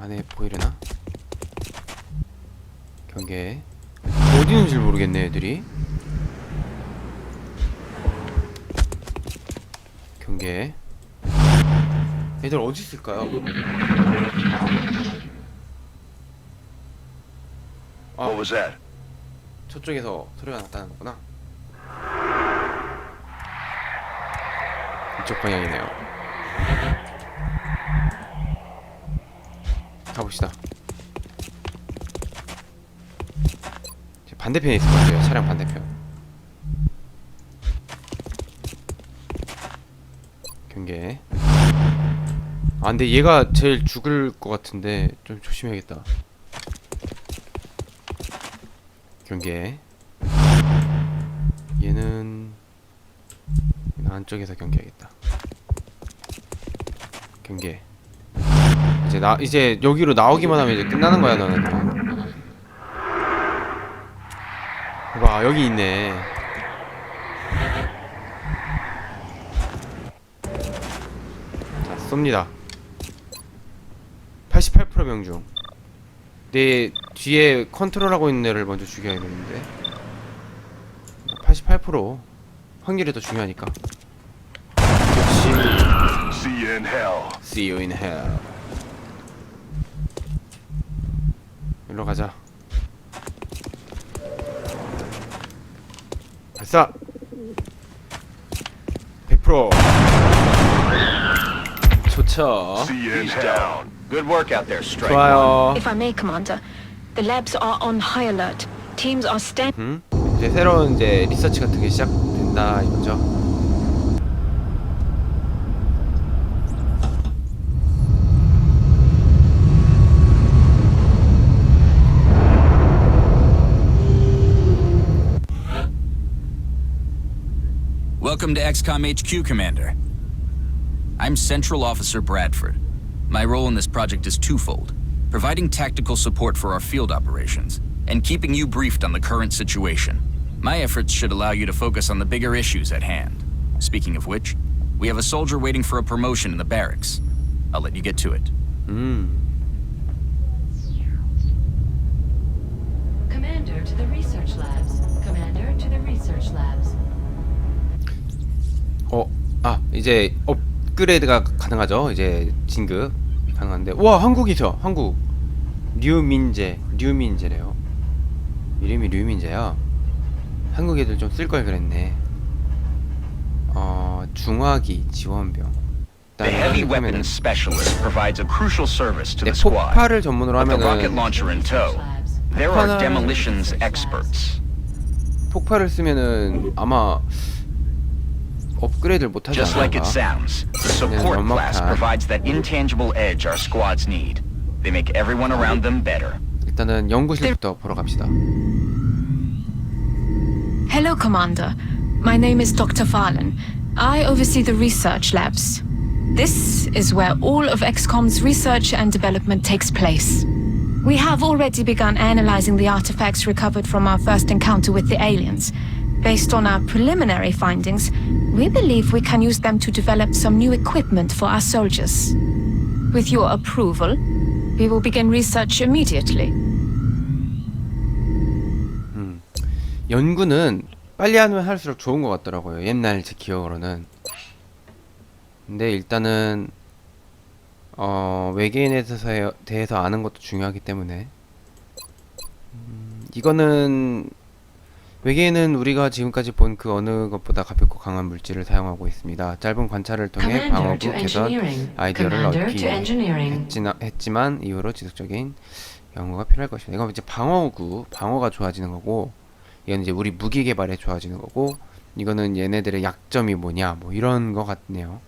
안에 보이려나? 경계 어디 있는지 모르겠네 애들이 경계 애들 어디 있을까요? 아? 저쪽에서 소리가 났다는 거구나 이쪽 방향이네요 가봅시다. 반대편에 있을 것 같아요 차량 반대편. 경계. 아 근데 얘가 제일 죽을 것 같은데 좀 조심해야겠다. 경계. 얘는 안쪽에서 경계하겠다. 경계 이제 나 이제 여기로 나오기만 하면 이제 끝나는 거야 너는. 봐 여기 있네. 자 쏩니다. 88% 명중. 내 뒤에 컨트롤하고 있는 애를 먼저 죽여야 되는데. 88% 확률이 더 중요하니까. See you in hell. See you in hell 일로 가자 발사 100% 좋죠 See you in down. Good work out there, Strike. 좋아요 If I may, Commander, the labs are on high alert. Teams are stand. 음? 이제 새로운 이제 리서치 같은 게 시작된다 이거죠. Welcome to XCOM HQ, Commander. I'm Central Officer Bradford. My role in this project is twofold providing tactical support for our field operations, and keeping you briefed on the current situation. My efforts should allow you to focus on the bigger issues at hand. Speaking of which, we have a soldier waiting for a promotion in the barracks. I'll let you get to it. 음. Commander to the research labs. Commander to the research labs. 어, 아 이제 업그레이드가 가능하죠. 이제 진급 가능한데, 와 한국이죠. 한국 류민재, 류민재래요. 이름이 류민재야. 한국 애들 좀 쓸 걸 그랬네. 어, 중화기 지원병. The heavy 하면은 weapons specialist provides a crucial service to 네, the squad. 폭발을 전문으로 the rocket 하면은 launcher in tow, there are demolitions experts. 폭발을 쓰면은 아마 업그레이드를 못하지 Just like 않을까? it sounds, the support 연막탄. class provides that intangible edge our squads need. They make everyone around them better. 일단은 연구실부터 보러 갑시다. Hello, Commander. My name is Dr. Farlan. I oversee the research labs. This is where all of XCOM's research and development takes place. We have already begun analyzing the artifacts recovered from our first encounter with the aliens. Based on our preliminary findings, we believe we can use them to develop some new equipment for our soldiers. With your approval, we will begin research immediately. 연구는 빨리 하면 할수록 좋은 것 같더라고요. 옛날 제 기억으로는. 근데 일단은 어, 외계인에 대해서, 대해서 아는 것도 중요하기 때문에 음, 이거는 외계인은 우리가 지금까지 본 그 어느 것보다 가볍고 강한 물질을 사용하고 있습니다. 짧은 관찰을 통해 방어구 개선. 아이디어를 얻기. 했지나, 했지만 이후로 지속적인 연구가 필요할 것입니다. 이건 이제 방어구, 방어가 좋아지는 거고, 이건 이제 우리 무기 개발에 좋아지는 거고, 이거는 얘네들의 약점이 뭐냐, 뭐 이런 거 같네요.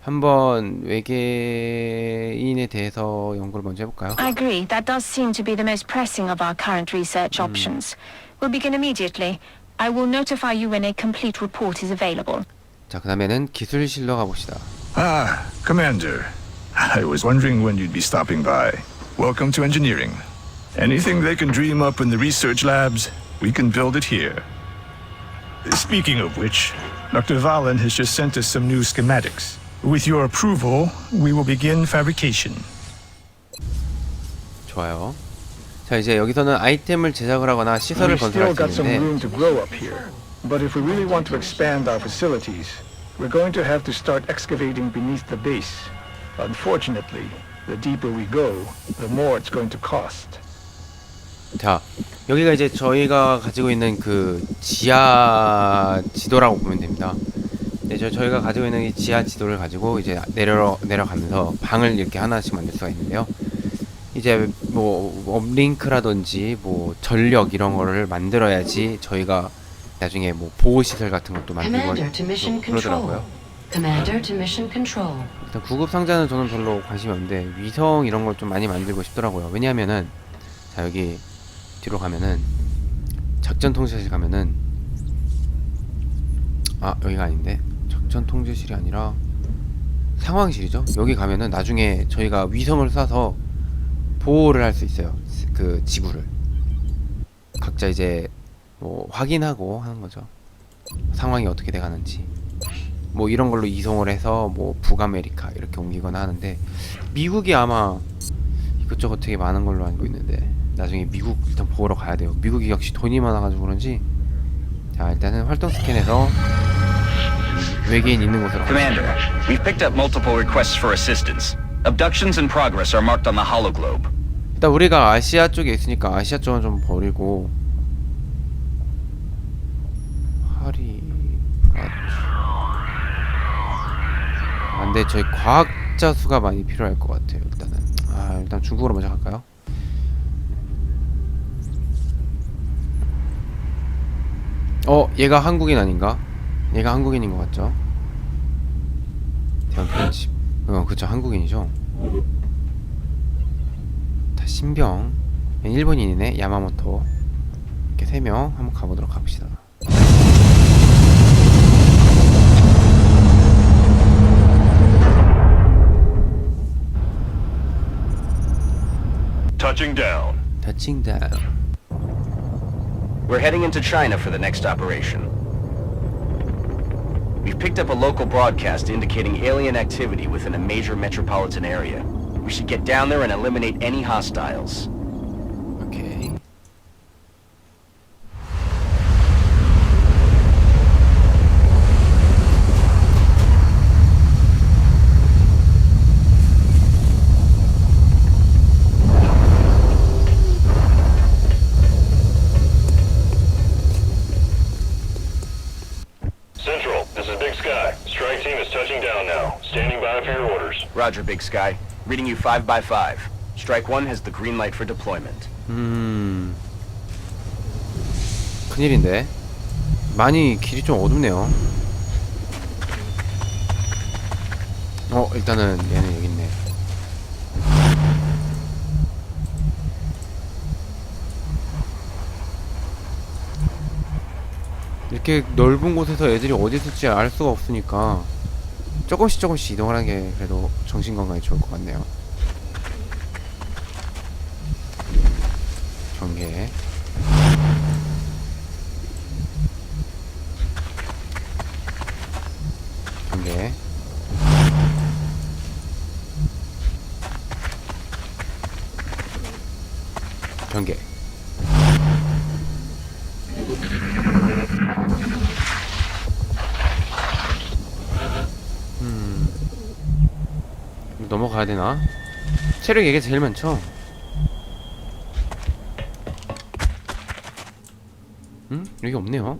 한번 외계인에 대해서 연구를 먼저 해볼까요? I agree. That does seem to be the most pressing of our current research options. We'll begin immediately. I will notify you when a complete report is available. 자, 그 다음에는 기술실로 가봅시다. Ah, Commander. I was wondering when you'd be stopping by. Welcome to engineering. Anything they can dream up in the research labs, we can build it here. Speaking of which, Dr. Valen has just sent us some new schematics. With your approval, we will begin fabrication. 좋아요. 자 이제 여기서는 아이템을 제작을 하거나 시설을 건설할 수 있는데. But if we really want to expand our facilities, we're going to have to start excavating beneath the base. Unfortunately, the deeper we go, the more it's going to cost. 자 여기가 이제 저희가 가지고 있는 그 지하 지도라고 보면 됩니다. 네, 저 저희가 가지고 있는 이 지하 지도를 가지고 이제 내려 내려가면서 방을 이렇게 하나씩 만들 수가 있는데요. 이제 뭐 업링크라든지 뭐 전력 이런 거를 만들어야지 저희가 나중에 뭐 보호 시설 같은 것도 만들고 그- 그러더라고요. 일단 구급 상자는 저는 별로 관심이 없는데 위성 이런 걸 좀 많이 만들고 싶더라고요. 왜냐하면은 자 여기 뒤로 가면은 작전 통제실 가면은 아 여기가 아닌데 작전 통제실이 아니라 상황실이죠. 여기 가면은 나중에 저희가 위성을 쏴서 보호를 할 수 있어요. 그 지구를 각자 이제 뭐 확인하고 하는 거죠. 상황이 어떻게 돼가는지. 뭐 이런 걸로 이송을 해서 뭐 북아메리카 이렇게 옮기거나 하는데 미국이 아마 이것저것 되게 많은 걸로 알고 있는데 나중에 미국 일단 보러 가야 돼요. 미국이 역시 돈이 많아가지고 그런지 자 일단은 활동 스캔에서 음, 외계인 있는 곳으로. Commander, we've picked up multiple requests for assistance. Abductions in progress are marked on the hologlobe. 일단 우리가 아시아 쪽에 있으니까 아시아 쪽은 좀 버리고 하리 아 근데 저희 과학자 수가 많이 필요할 것 같아요 일단은 아 일단 중국으로 먼저 갈까요? 어 얘가 한국인 아닌가? 얘가 한국인인 것 같죠? 대한 편집 어 그쵸 한국인이죠 다 신병 일본인이네 야마모토 이렇게 세 명 한번 가보도록 합시다 Touching down. 터칭다운 We're heading into China for the next operation. We've picked up a local broadcast indicating alien activity within a major metropolitan area. We should get down there and eliminate any hostiles. Roger, Big Sky. Reading you 5 by 5 Strike 1 has the green light for deployment. 음 큰일인데 많이 길이 좀 어둡네요 어 일단은 얘는 여기 있네 이렇게 넓은 곳에서 애들이 어디 있을지 알 수가 없으니까 조금씩 조금씩 이동을 하는 게 그래도 정신 건강에 좋을 것 같네요. 경계. 경계. 경계 넘어가야 되나? 체력 얘게 제일 많죠? 응? 여기 없네요.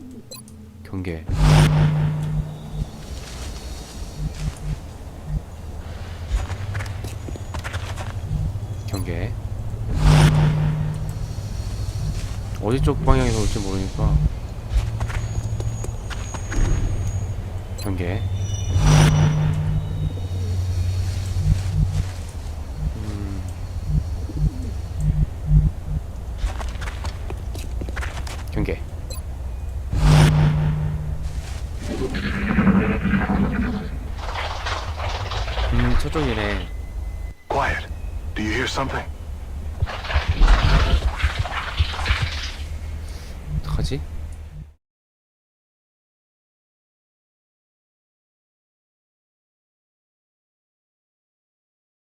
경계. 경계. 어디 쪽 방향에서 올지 모르니까. 경계. 음 저쪽이네 Quiet. Do you hear something? 어떡하지?